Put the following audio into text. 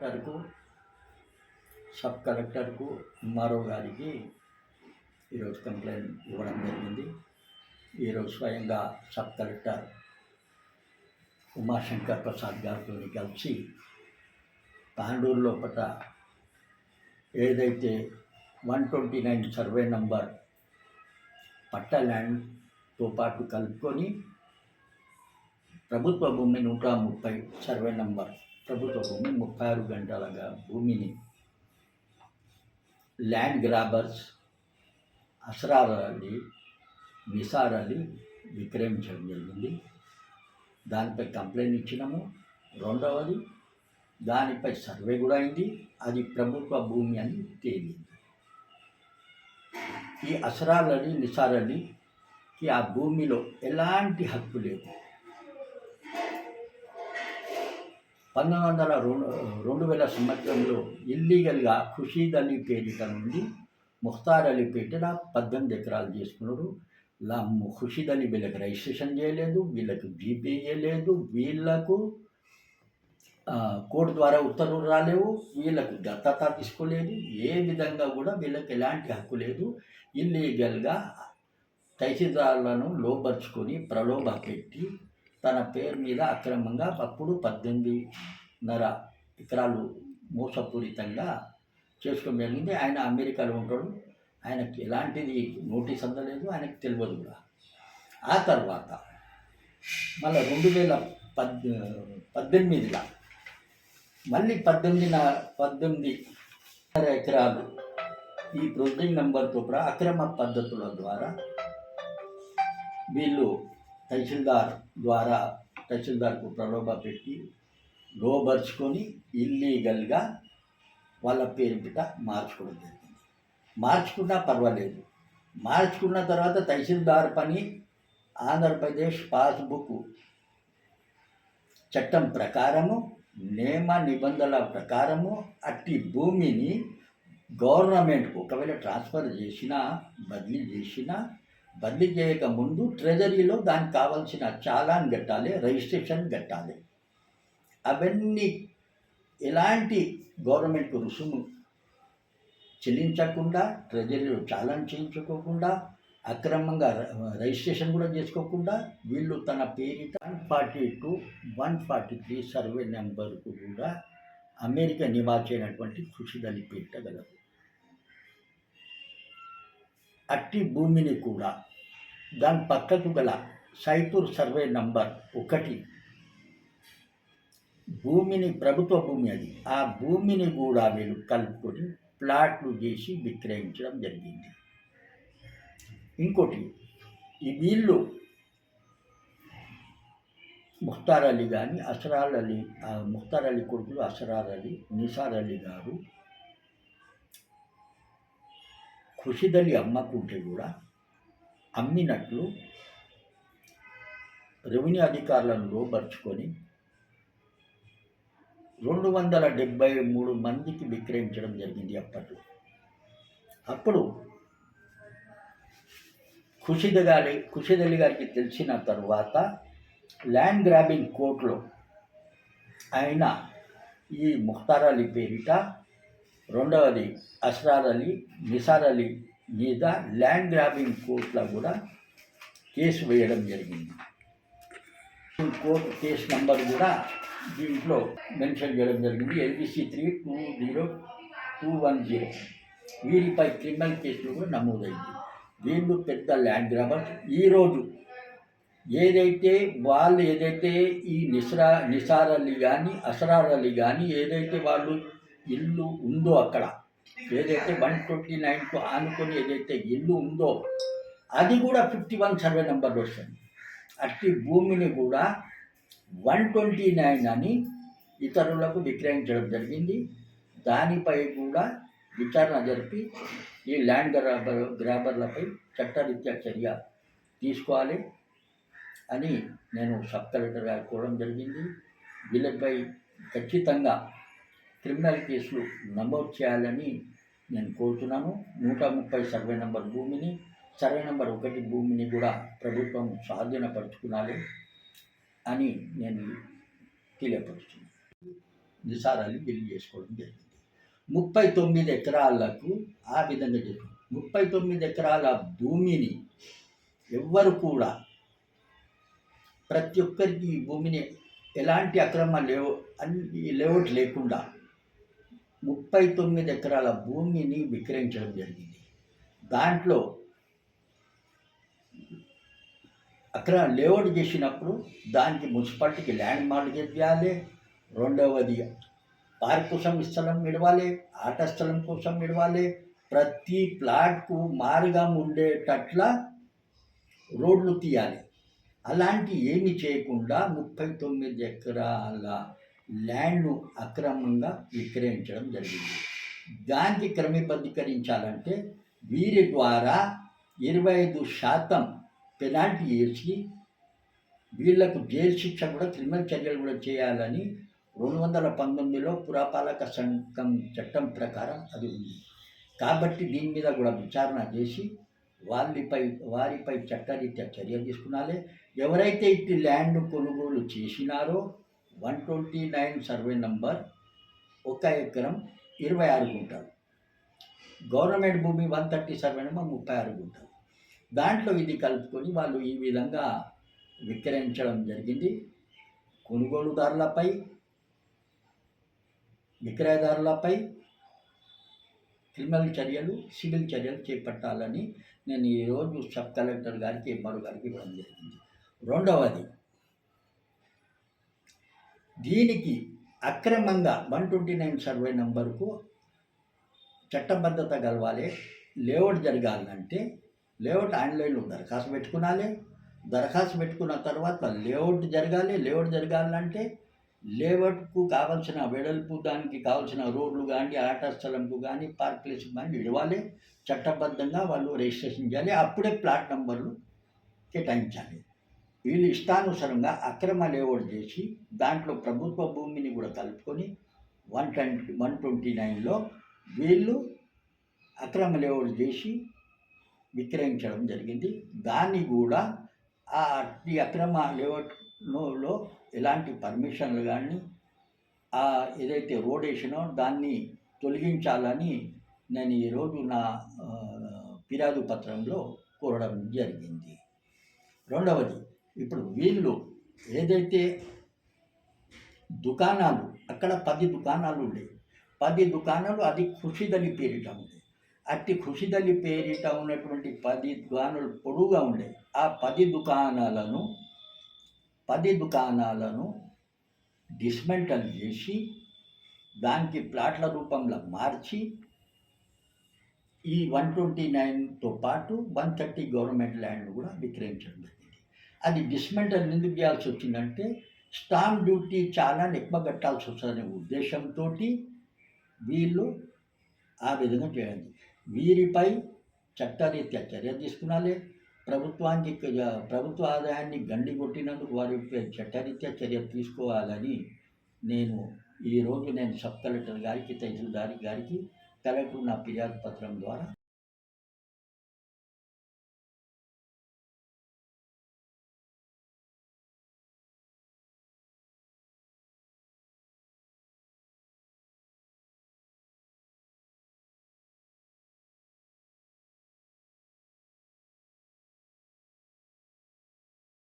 కలెక్టర్కు సబ్ కలెక్టర్కు ఎంఆర్ఓ గారికి ఈరోజు కంప్లైంట్ ఇవ్వడం జరిగింది. ఈరోజు స్వయంగా సబ్ కలెక్టర్ ఉమాశంకర్ ప్రసాద్ గారితో కలిసి తాండూరు లోపల ఏదైతే one twenty nine survey number patta ల్యాండ్తో పాటు కలుపుకొని ప్రభుత్వ భూమి నూట ముప్పై సర్వే నంబర్ ప్రభుత్వ భూమి ముప్పై ఆరు గంటలుగా భూమిని ల్యాండ్ గ్రాబర్స్ అసరాలని అలీ విక్రయించడం జరిగింది. దానిపై కంప్లైంట్ ఇచ్చినాము. రెండవది దానిపై సర్వే కూడా అయింది. అది ప్రభుత్వ భూమి అని తేలింది. ఈ అసరాలని అలీ ఆ భూమిలో ఎలాంటి హక్కు లేదు. పంతొమ్మిది వందల రెండు రెండు వేల సంవత్సరంలో ఇల్లీగల్గా ఖుషీద్ అలీ పేరిట నుండి ముఖ్తార్ అలీ పేరిట పద్దెనిమిది ఎకరాలు తీసుకున్నాడు లా ఖుషీద్ అలీ వీళ్ళకి రిజిస్ట్రేషన్ చేయలేదు వీళ్ళకి జీపీ చేయలేదు వీళ్ళకు కోర్టు ద్వారా ఉత్తర్వులు రాలేవు వీళ్ళకు దత్తత తీసుకోలేదు ఏ విధంగా కూడా వీళ్ళకి ఎలాంటి హక్కు లేదు. ఇల్లీగల్గా తహసీల్దారులను లోపరుచుకొని ప్రలోభ పెట్టి తన పేరు మీద అక్రమంగా అప్పుడు పద్దెనిమిదిన్నర ఎకరాలు మోసపూరితంగా చేసుకోవడం జరిగింది. ఆయన అమెరికాలో ఉంటాడు. ఆయనకి ఎలాంటిది నోటీస్ అందలేదు. ఆయనకు తెలియదు కూడా. ఆ తర్వాత మళ్ళీ రెండు వేల పద్ పద్దెనిమిదిలో మళ్ళీ పద్దెనిమిది పద్దెనిమిది ఎకరాలు ఈ ప్రొసీడింగ్ నెంబర్తో అక్రమ పద్ధతుల ద్వారా వీళ్ళు తహసీల్దార్ ద్వారా తహసీల్దార్కు ప్రలోభ పెట్టి లోబరుచుకొని ఇల్లీగల్గా వాళ్ళ పేరు పిట మార్చుకోవడం జరిగింది. మార్చుకున్నా పర్వాలేదు. మార్చుకున్న తర్వాత తహసీల్దార్ పని ఆంధ్రప్రదేశ్ పాస్బుక్ చట్టం ప్రకారము నియమ నిబంధనల ప్రకారము అట్టి భూమిని గవర్నమెంట్కు ఒకవేళ ట్రాన్స్ఫర్ చేసినా బదిలీ చేసినా బదిలీ చేయక ముందు ట్రెజరీలో దానికి కావాల్సిన చాలాన్ కట్టాలి రిజిస్ట్రేషన్ కట్టాలి. అవన్నీ ఎలాంటి గవర్నమెంట్కు రుసుము చెల్లించకుండా ట్రెజరీలో చాలాన్ చేయించుకోకుండా అక్రమంగా ర- రిజిస్ట్రేషన్ కూడా చేసుకోకుండా వీళ్ళు తన పేరిట one forty two one forty three survey నెంబర్కు కూడా అమెరికా నివాసైనటువంటి అయినటువంటి ఖుషిదలి అట్టి భూమిని కూడా. దాని పక్కకు గల సైపూర్ సర్వే నంబర్ ఒకటి. భూమిని ప్రభుత్వ భూమి అది. ఆ భూమిని కూడా వీళ్ళు కలుపుకొని ప్లాట్లు చేసి విక్రయించడం జరిగింది. ఇంకోటి ఈ వీళ్ళు ముఖ్తార్ అలీ కానీ అసరార్ అలీ ముఖ్తార్ అలీ కొడుకులు అసరార్ అలీ నిసార్ అలీ గారు ఖుషిద్ అమ్మకుంటే కూడా అమ్మినట్లు రెవెన్యూ అధికారులను లోపరుచుకొని రెండు వందల డెబ్బై మూడు మందికి విక్రయించడం జరిగింది అప్పట్లో. అప్పుడు ఖుషిద్ గారి ఖుషిదలి గారికి తెలిసిన తరువాత ల్యాండ్ గ్రాబింగ్ కోర్టులో ఆయన ఈ ముఖ్తార్ అలీ పేరిట రెండవది అస్రార్ అలీ నిసార్ అలీ మీద ల్యాండ్ గ్రాబింగ్ కోర్టులో కూడా కేసు వేయడం జరిగింది. కోర్టు కేసు నంబర్ కూడా దీంట్లో మెన్షన్ చేయడం జరిగింది. LBC three two zero two one zero. వీరిపై criminal కేసులు కూడా నమోదైంది. వీళ్ళు పెద్ద ల్యాండ్ గ్రాబర్స్ ఈరోజు ఏదైతే వాళ్ళు ఏదైతే ఈ నిస్రా నిసార్ అలీ కానీ అసరార్ అలీ కానీ ఏదైతే వాళ్ళు ఇల్లు ఉందో అక్కడ? ఏదైతే వన్ ట్వంటీ నైన్కు ఆనుకొని ఏదైతే ఇల్లు ఉందో అది కూడా ఫిఫ్టీ వన్ సర్వే నెంబర్ వస్తుంది. అట్టి భూమిని కూడా వన్ ట్వంటీ నైన్ అని ఇతరులకు విక్రయించడం జరిగింది. దానిపై కూడా విచారణ జరిపి ఈ ల్యాండ్ గ్రాబర్ గ్రాబర్లపై చట్టరీత్యా చర్య తీసుకోవాలి అని నేను సబ్ కలెక్టర్ గారు కోవడం జరిగింది. వీళ్ళపై ఖచ్చితంగా క్రిమినల్ కేసులు నమోదు చేయాలని నేను కోరుతున్నాను. నూట ముప్పై సర్వే నెంబర్ భూమిని సర్వే నంబర్ ఒకటి భూమిని కూడా ప్రభుత్వం స్వాధీనపరుచుకునాలి అని నేను తెలియపరుస్తున్నాను. నిసారాన్ని తెలియజేసుకోవడం చేసుకోవడం జరిగింది. ముప్పై తొమ్మిది ఎకరాలకు ఆ విధంగా జరిగింది ముప్పై తొమ్మిది ఎకరాల భూమిని ఎవ్వరు కూడా ప్రతి ఒక్కరికి ఈ భూమిని ఎలాంటి అక్రమ లేవు అన్ని లేఅవుట్ లేకుండా ముప్పై తొమ్మిది ఎకరాల భూమిని విక్రయించడం జరిగింది. దాంట్లో అక్కడ లేఅవుట్ చేసినప్పుడు దానికి మున్సిపాలిటీకి ల్యాండ్ మార్గేజ్ చేయాలి రెండవది పార్క్ కోసం స్థలం ఇవ్వాలి ఆట స్థలం కోసం ఇవ్వాలి ప్రతి ప్లాట్కు మార్గం ఉండేటట్ల రోడ్లు తీయాలి. అలాంటి ఏమి చేయకుండా ముప్పై తొమ్మిది ఎకరాల ల్యాండ్ను అక్రమంగా విక్రయించడం జరిగింది. దానికి క్రమబద్ధీకరించాలంటే వీరి ద్వారా ఇరవై ఐదు శాతం పెనాల్టీ వేసి వీళ్ళకు జైలు శిక్ష కూడా క్రిమినల్ చర్యలు కూడా చేయాలని రెండు వందల పంతొమ్మిదిలో పురపాలక సంఘం చట్టం ప్రకారం అది ఉంది. కాబట్టి దీని మీద కూడా విచారణ చేసి వాళ్ళపై వారిపై చట్టరీత్యా చర్య తీసుకున్నాలి. ఎవరైతే ఇట్టి ల్యాండ్ కొనుగోలు చేసినారో one twenty nine survey number ఒక ఎకరం ఇరవై ఆరు గుంటలు. గవర్నమెంట్ భూమి వన్ థర్టీ సర్వే నెంబర్ ముప్పై ఆరు గుంటలు. దాంట్లో ఇది కలుపుకొని వాళ్ళు ఈ విధంగా విక్రయించడం జరిగింది. కొనుగోలుదారులపై విక్రయదారులపై క్రిమినల్ చర్యలు సివిల్ చర్యలు చేపట్టాలని నేను ఈరోజు సబ్ కలెక్టర్ గారికి ఎంఆర్ గారికి ఇవ్వడం జరిగింది. రెండవది దీనికి అక్రమంగా వన్ ట్వంటీ నైన్ సర్వే నంబర్కు చట్టబద్ధత కలవాలి లేఅవుట్ జరగాలంటే లేఅవుట్ ఆన్లైన్లో దరఖాస్తు పెట్టుకునాలి. దరఖాస్తు పెట్టుకున్న తర్వాత లేఅవుట్ జరగాలి లేఅవుట్ జరగాలంటే లేఅవుట్కు కావాల్సిన వెడల్పు దానికి కావాల్సిన రోడ్లు కానీ ఆట స్థలంకు కానీ పార్క్ ప్లేస్కి కానీ ఇవ్వాలి. చట్టబద్ధంగా వాళ్ళు రిజిస్ట్రేషన్ చేయాలి. అప్పుడే ప్లాట్ నెంబర్లు కేటాయించాలి. వీళ్ళు ఇష్టానుసారంగా అక్రమ లేఅవుట్ చేసి దాంట్లో ప్రభుత్వ భూమిని కూడా కలుపుకొని వన్ ట్వంటీ వన్ ట్వంటీ నైన్లో వీళ్ళు అక్రమ లేఅవుట్ చేసి విక్రయించడం జరిగింది. దాన్ని కూడా ఆ ఈ అక్రమ లేఅవుట్లో ఎలాంటి పర్మిషన్లు కానీ ఆ ఏదైతే రోడ్ వేసినో దాన్ని తొలగించాలని నేను ఈరోజు నా ఫిర్యాదు పత్రంలో కోరడం జరిగింది. రెండవది ఇప్పుడు వీళ్ళు ఏదైతే దుకాణాలు అక్కడ పది దుకాణాలు ఉండేవి. పది దుకాణాలు అది ఖుషిదని పేరిట ఉండేవి. అట్టి ఖుషిదలి పేరిట ఉన్నటువంటి పది దుకాణాలు పొడుగా ఉండే ఆ పది దుకాణాలను పది దుకాణాలను డిస్మెంటల్ చేసి దానికి ప్లాట్ల రూపంలో మార్చి ఈ వన్ ట్వంటీ నైన్తో పాటు వన్ థర్టీ గవర్నమెంట్ ల్యాండ్ కూడా విక్రయించడం అది డిస్మెంటల్ ఎందుకు చేయాల్సి వచ్చిందంటే స్టాంప్ డ్యూటీ చాలా ఎక్కువ కట్టాల్సి వస్తుందనే ఉద్దేశంతో వీళ్ళు ఆ విధంగా చేయాలి వీరిపై చట్టరీత్యా చర్య తీసుకునాలి ప్రభుత్వానికి ప్రభుత్వ ఆదాయాన్ని గండి కొట్టినందుకు వారిపై చట్టరీత్యా చర్య తీసుకోవాలని నేను ఈరోజు నేను సబ్ కలెక్టర్ గారికి తహసీల్దారి గారికి కలెక్టర్ నా ఫిర్యాదు పత్రం ద్వారా